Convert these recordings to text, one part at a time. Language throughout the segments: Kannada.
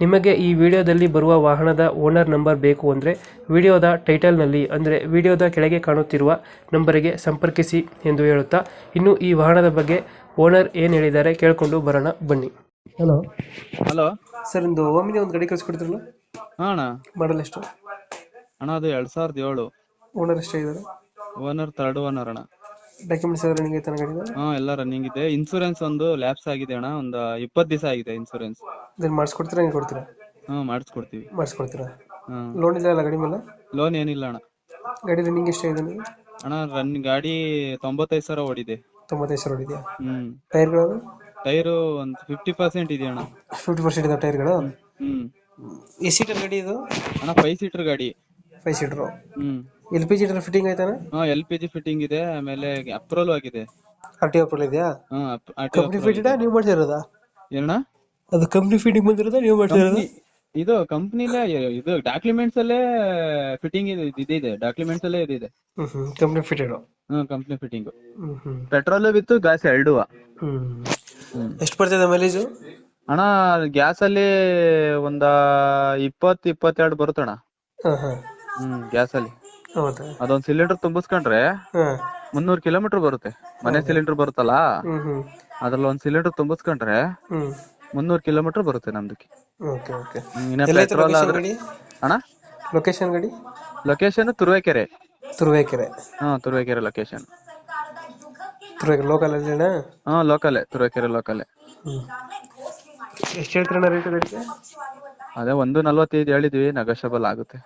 ನಿಮಗೆ ಈ ವಿಡಿಯೋದಲ್ಲಿ ಬರುವ ವಾಹನದ ಓನರ್ ನಂಬರ್ ಬೇಕು ಅಂದರೆ ವಿಡಿಯೋದ ಟೈಟಲ್ನಲ್ಲಿ ಅಂದರೆ ವಿಡಿಯೋದ ಕೆಳಗೆ ಕಾಣುತ್ತಿರುವ ನಂಬರಿಗೆ ಸಂಪರ್ಕಿಸಿ ಎಂದು ಹೇಳುತ್ತಾ ಇನ್ನು ಈ ವಾಹನದ ಬಗ್ಗೆ ಓನರ್ ಏನು ಹೇಳಿದ್ದಾರೆ ಕೇಳಿಕೊಂಡು ಬರೋಣ ಬನ್ನಿ. ಹಲೋ. ಹಲೋ. ಸರ್ ಒಂದು ಓಮಿನಿ ಒಂದು ಗಾಡಿ ಕಳಿಸ್ಕೊಡ್ತಿರಲ್ಲ? ಹಾ ಅಣ್ಣ. ಮಾಡಲ್ ಎಷ್ಟು? ಅಣ್ಣ ಅದು ಎರಡು ಸಾವಿರದ ಏಳು. ಓನರ್ ಎಷ್ಟಾಗಿದ್ದಾರೆ? ಓನರ್ ತರ್ಡ್ ಓನರ್ ಅಣ್ಣ. ಡಾಕ್ಯುಮೆಂಟ್ಸ್ ಎಲ್ಲ ರನ್ನಿಂಗ್ ಐತೆ ಗಾಡಿದ ಹಾ ಎಲ್ಲ ರನ್ನಿಂಗ್ ಇದೆ. ಇನ್ಸೂರೆನ್ಸ್ ಒಂದು ಲ್ಯಾಪ್ಸ್ ಆಗಿದೆ ಅಣ್ಣ. ಒಂದು ಇಪ್ಪತ್ತು ದಿವಸ ಆಗಿದೆ ಇನ್ಸೂರೆನ್ಸ್ ಇದನ್ನ ಮಾಡಿಸ್ಕೊಡ್ತೀರಾ ಹೆಂಗೆ ಕೊಡ್ತೀರಾ? ಹಾ ಮಾಡಿಸ್ಕೊಡ್ತೀವಿ. ಮಾಡಿಸ್ಕೊಡ್ತೀರಾ? ಹಾ. ಲೋನ್ ಇಲ್ಲ ಅಲ್ಲ ಗಾಡಿ ಮೇಲೆ? ಲೋನ್ ಏನಿಲ್ಲ ಅಣ್ಣ. ಗಾಡಿ ರನ್ನಿಂಗ್ ಎಷ್ಟಾಗಿದೆ ನಿಮಗೆ ಅಣ್ಣ ರನ್ ಗಾಡಿ ತೊಂಬತ್ತೈದು ಸಾವಿರ ಓಡಿದೆ. ತೊಂಬತ್ತೈದು ಸಾವಿರ ಹ್ಮ್. ಟೈರ್ಗಳು ಟೈರು ಒಂದು ಫಿಫ್ಟಿ ಪರ್ಸೆಂಟ್ ಇದೆ ಅಣ್ಣ. ಫಿಫ್ಟಿ ಪರ್ಸೆಂಟ್ ಇದೆ ಟೈರ್ಗಳು? ಹ್ಮ್. ಎಸಿ ಸೀಟರ್ ಗಾಡಿ ಇದು? ಅಣ್ಣ ಫೈವ್ ಸೀಟರ್ ಗಾಡಿ. ಫೈವ್ ಸೀಟರ್ ಹ್ಮ್. ಎಲ್ ಪಿ ಜಿ ಫಿಟ್ಟಿಂಗ್ ಆಯ್ತಾನ ಹಾ ಎಲ್ ಪಿ ಜಿ ಫಿಟ್ಟಿಂಗ್ ಇದೆ ಆಮೇಲೆ ಅಪ್ರೂವಲ್ ಆಗಿದೆ ಆರ್ ಟಿ ಅಪ್ರೂವಲ್ ಇದೆಯಾ? ಹಾ ಕಂಪ್ನಿ ಫಿಟ್ಟಿಂಗ್ ನೀವು ಮಾಡ್ಸಿರೋದಾ ಏನಣ್ಣ? ಅದು ಕಂಪ್ನಿ ಫಿಟ್ಟಿಂಗ್ ಬಂದಿರೋದಾ ನೀವು ಮಾಡ್ಸಿರೋದಾ ಇದು ಕಂಪ್ನಿಲೇ ಇದು ಡಾಕ್ಯುಮೆಂಟ್ಸ್ ಅಲ್ಲೇ ಫಿಟ್ಟಿಂಗ್ ಇದಿದೆ ಡಾಕ್ಯುಮೆಂಟ್ಸ್ ಅಲ್ಲೇ ಹ್ಮ್ ಕಂಪ್ನಿ ಫಿಟೆಡ್ ಹ್ಮ್ ಕಂಪ್ನಿ ಫಿಟ್ಟಿಂಗ್ ಹ್ಮ್ ಹ್ಮ್. ಪೆಟ್ರೋಲ್ ಬಿತ್ತು ಗ್ಯಾಸ್ ಎರಡು ಹ್ಮ್ ಹ್ಮ್. ಎಷ್ಟು ಬರ್ತದೆ ಮೈಲೇಜ್ ಅಣ್ಣ ಗ್ಯಾಸ್ ಅಲ್ಲಿ ಒಂದ ಇಪ್ಪತ್ ಇಪ್ಪತ್ತೆರಡು ಬರುತ್ತಣ್ಣ. ಹ್ಮ್ ಗ್ಯಾಸ್ ಅಲ್ಲಿ. ಹೌದಾ? ಅದೊಂದ್ ಸಿಲಿಂಡರ್ ತುಂಬಿಸ್ಕೊಂಡ್ರೆ ಹಾ. ಮುನ್ನೂರ್ ಕಿಲೋಮೀಟರ್ ಬರುತ್ತೆ. ಮನೆ ಸಿಲಿಂಡರ್ ಬರುತ್ತಲ್ಲ? ಹ್ಮ್ ಹ್ಮ್. ಅದ್ರಲ್ಲಿ ಒಂದ್ ಸಿಲಿಂಡರ್ ತುಂಬಿಸ್ಕೊಂಡ್ರೆ ಹ್ಮ್. ಮುನ್ನೂರ್ ಕಿಲೋಮೀಟರ್ ಬರುತ್ತೆ ನಮ್ದಕ್ಕೆ. Okay okay. ಹ್ಮ್, ಇನ್ನ ಎಲ್ಲೈತೆ ಪೆಟ್ರೋಲ್ ಲೊಕೇಶನ್ ಆದ್ರೆ ಗಾಡಿ? ಅಣ್ಣ? ಲೊಕೇಶನ್ ಗಡಿ? ಲೊಕೇಶನ್ ತುರುವೇಕೆರೆ. ತುರುವೇಕೆರೆ. ಹಾ ತುರುವೇಕೆರೆ ಲೊಕೇಶನ್ ತುರುವೇಕೆರೆ ಲೋಕಲ್ ಅಲ್ಲಿನ ಹಾ ಲೋಕಲೇ ತುರುವೇಕೆರೆ ಲೋಕಲೇ ಹ್ಮ್. ಎಷ್ಟು ಹೇಳ್ತೀರಣ್ಣ ರೇಟ್ ಅದಕ್ಕೆ ಅದೇ ಒಂದು ನಲ್ವತ್ತೈದು ಹೇಳಿದ್ವಿ ನೆಗೋಷಿಯಬಲ್ ಆಗುತ್ತೆ.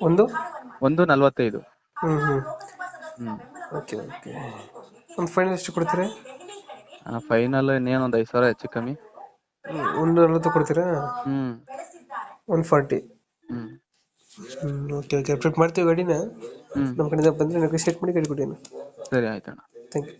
ಒಂದು? ಒಂದು ನಲ್ವತ್ತೈದು. ಹ್ಮ್ ಹ್ಮ್. ಹ್ಮ್. Okay okay. ಒಂದು ಫೈನಲ್ ಎಷ್ಟು ಕೊಡ್ತೀರಾ? ಫೈನಲ್ ಇನ್ನೇನು ಒಂದ್ ಐದ್ ಸಾವಿರ ಹೆಚ್ಚು ಕಮ್ಮಿ. ಹ್ಮ್, ಒಂದು ನಲ್ವತ್ತು ಕೊಡ್ತೀರಾ? ಹ್ಮ್. One forty. ಹ್ಮ್. ಹ್ಮ್ ಓಕೆ ಓಕೆ. ಅಪ್ಡೇಟ್ ಮಾಡ್ತೀವಿ ಗಾಡಿನ. ಹ್ಮ್. ನಮ್ಮ ಕಡೆಯಿಂದ ಬಂದರೆ ನೆಗೋಸಿಯೇಟ್ ಮಾಡಿ ಗಾಡಿ ಕೊಡಿ ಸರಿ ಆಯ್ತಣ್ಣ. Thank you